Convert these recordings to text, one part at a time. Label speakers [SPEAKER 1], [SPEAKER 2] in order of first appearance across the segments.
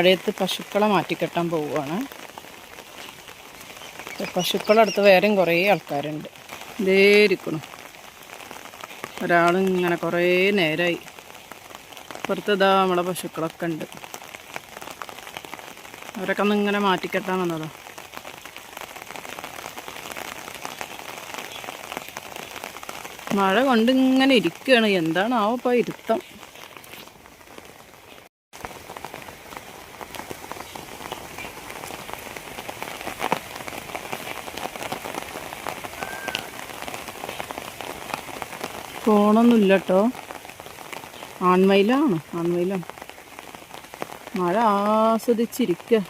[SPEAKER 1] മഴയത്ത് പശുക്കളെ മാറ്റിക്കെട്ടാൻ പോവുകയാണ്. പശുക്കളടുത്ത് വേറെയും കുറേ ആൾക്കാരുണ്ട്. ഇതേ ഇരിക്കണം. ഒരാളിങ്ങനെ കുറേ നേരമായി പുറത്തതാ നമ്മളെ പശുക്കളൊക്കെ ഉണ്ട്. അവരൊക്കെ ഒന്ന് ഇങ്ങനെ മാറ്റിക്കെട്ടാൻ വന്നതാ. മഴ കൊണ്ട് ഇങ്ങനെ ഇരിക്കുകയാണ്. എന്താണാവോ ഇപ്പോൾ ഇരുത്തം. ഫോണൊന്നുമില്ല കേട്ടോ ആൺമയിലാണ് ആൺമയിലാണ് മഴ ആസ്വദിച്ചിരിക്കുക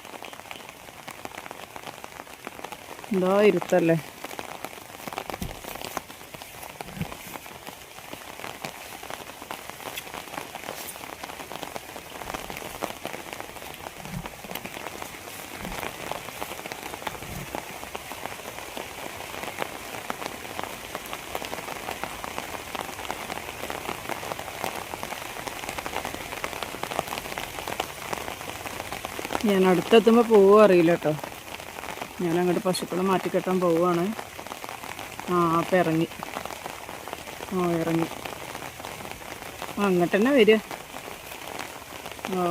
[SPEAKER 1] എന്താ ഇരുത്തല്ലേ ഞാൻ അടുത്തെത്തുമ്പോൾ പോവുക അറിയില്ല കേട്ടോ ഞാൻ അങ്ങോട്ട് പശുക്കളെ മാറ്റിക്കെട്ടാൻ പോവുകയാണ് ആ അപ്പം ഇറങ്ങി. ആ ഇറങ്ങി. അങ്ങോട്ട് തന്നെ വരിക ഓ.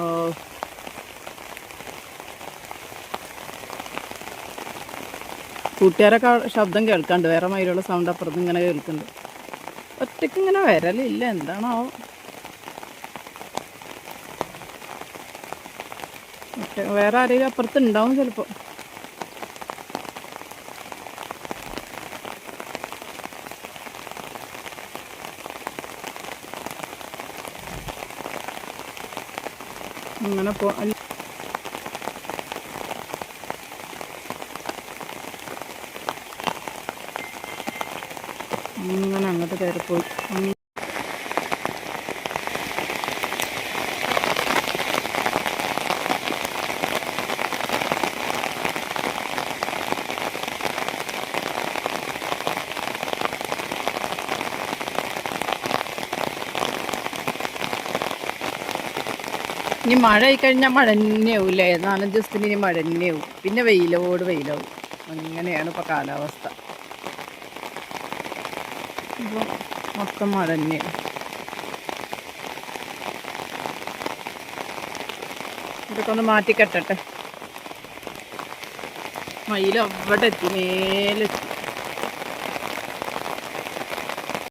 [SPEAKER 1] കൂട്ടുകാരൊക്കെ ശബ്ദം കേൾക്കാണ്ട് വേറെ മയിലുള്ള സൗണ്ട് അപ്പുറത്ത് ഇങ്ങനെ കേൾക്കുന്നുണ്ട് ഒറ്റയ്ക്ക് ഇങ്ങനെ വരലില്ല എന്താണോ വേറെ ആരെങ്കിലും അപ്പുറത്ത് ഉണ്ടാവും ചിലപ്പോൾ അങ്ങനെ പോ അങ്ങനെ അങ്ങോട്ട് കയറിപ്പോയി. ഇനി മഴ ആയി കഴിഞ്ഞാൽ മഴ തന്നെയാവും അല്ലേ നാലഞ്ച് ദിവസത്തിന് ഇനി മഴ തന്നെയാവും പിന്നെ വെയിലോട് വെയിലാവും. അങ്ങനെയാണ് ഇപ്പോൾ കാലാവസ്ഥ. ഇപ്പോൾ മൊത്തം മഴ തന്നെയാണ് ഇതൊക്കെ ഒന്ന് മാറ്റി കെട്ടട്ടെ മയിൽ അവിടെ എത്തി മേലെത്തി.